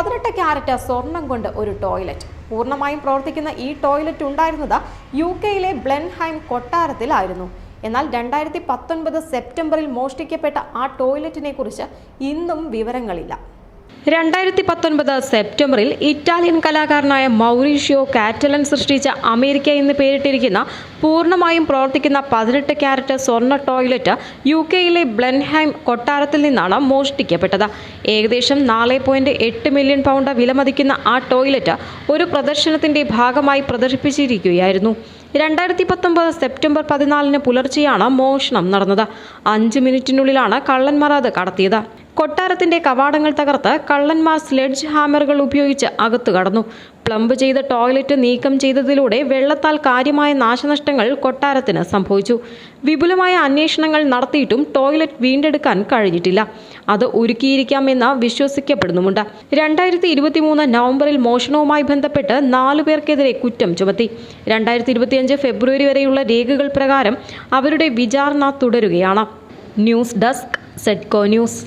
പതിനെട്ട് ക്യാരറ്റ് സ്വർണം കൊണ്ട് ഒരു ടോയ്ലറ്റ്. പൂർണമായും പ്രവർത്തിക്കുന്ന ഈ ടോയ്ലറ്റ് ഉണ്ടായിരുന്നത് യു കെയിലെ ബ്ലെൻഹൈം കൊട്ടാരത്തിലായിരുന്നു. എന്നാൽ രണ്ടായിരത്തി പത്തൊൻപത് സെപ്റ്റംബറിൽ മോഷ്ടിക്കപ്പെട്ട ആ ടോയ്ലറ്റിനെ കുറിച്ച് ഇന്നും വിവരങ്ങളില്ല. രണ്ടായിരത്തി പത്തൊൻപത് സെപ്റ്റംബറിൽ ഇറ്റാലിയൻ കലാകാരനായ മൗറീഷ്യോ കാറ്റലൻ സൃഷ്ടിച്ച അമേരിക്ക എന്ന് പേരിട്ടിരിക്കുന്ന പൂർണമായും പ്രവർത്തിക്കുന്ന പതിനെട്ട് ക്യാരറ്റ് സ്വർണ ടോയ്ലറ്റ് യു കെയിലെ ബ്ലെൻഹൈം കൊട്ടാരത്തിൽ നിന്നാണ് മോഷ്ടിക്കപ്പെട്ടത്. ഏകദേശം നാല് പോയിന്റ് എട്ട് മില്യൺ പൗണ്ട് വിലമതിക്കുന്ന ആ ടോയ്ലറ്റ് ഒരു പ്രദർശനത്തിന്റെ ഭാഗമായി പ്രദർശിപ്പിച്ചിരിക്കുകയായിരുന്നു. രണ്ടായിരത്തി പത്തൊമ്പത് സെപ്റ്റംബർ പതിനാലിന് പുലർച്ചെയാണ് മോഷണം നടന്നത്. അഞ്ച് മിനിറ്റിനുള്ളിലാണ് കള്ളന്മാർ അത് കടത്തിയത്. കൊട്ടാരത്തിന്റെ കവാടങ്ങൾ തകർത്ത് കള്ളന്മാർ സ്ലെഡ്ജ് ഹാമറുകൾ ഉപയോഗിച്ച് അകത്തു കടന്നു. പ്ലംബ് ചെയ്ത ടോയ്ലറ്റ് നീക്കം ചെയ്തതിലൂടെ വെള്ളത്താൽ കാര്യമായ നാശനഷ്ടങ്ങൾ കൊട്ടാരത്തിന് സംഭവിച്ചു. വിപുലമായ അന്വേഷണങ്ങൾ നടത്തിയിട്ടും ടോയ്ലറ്റ് വീണ്ടെടുക്കാൻ കഴിഞ്ഞിട്ടില്ല. അത് ഒരുക്കിയിരിക്കാമെന്ന് വിശ്വസിക്കപ്പെടുന്നുമുണ്ട്. രണ്ടായിരത്തി ഇരുപത്തിമൂന്ന് നവംബറിൽ മോഷണവുമായി ബന്ധപ്പെട്ട് നാലു പേർക്കെതിരെ കുറ്റം ചുമത്തി. രണ്ടായിരത്തി ഇരുപത്തിയഞ്ച് ഫെബ്രുവരി വരെയുള്ള രേഖകൾ പ്രകാരം അവരുടെ വിചാരണ തുടരുകയാണ്. News desk Setco news.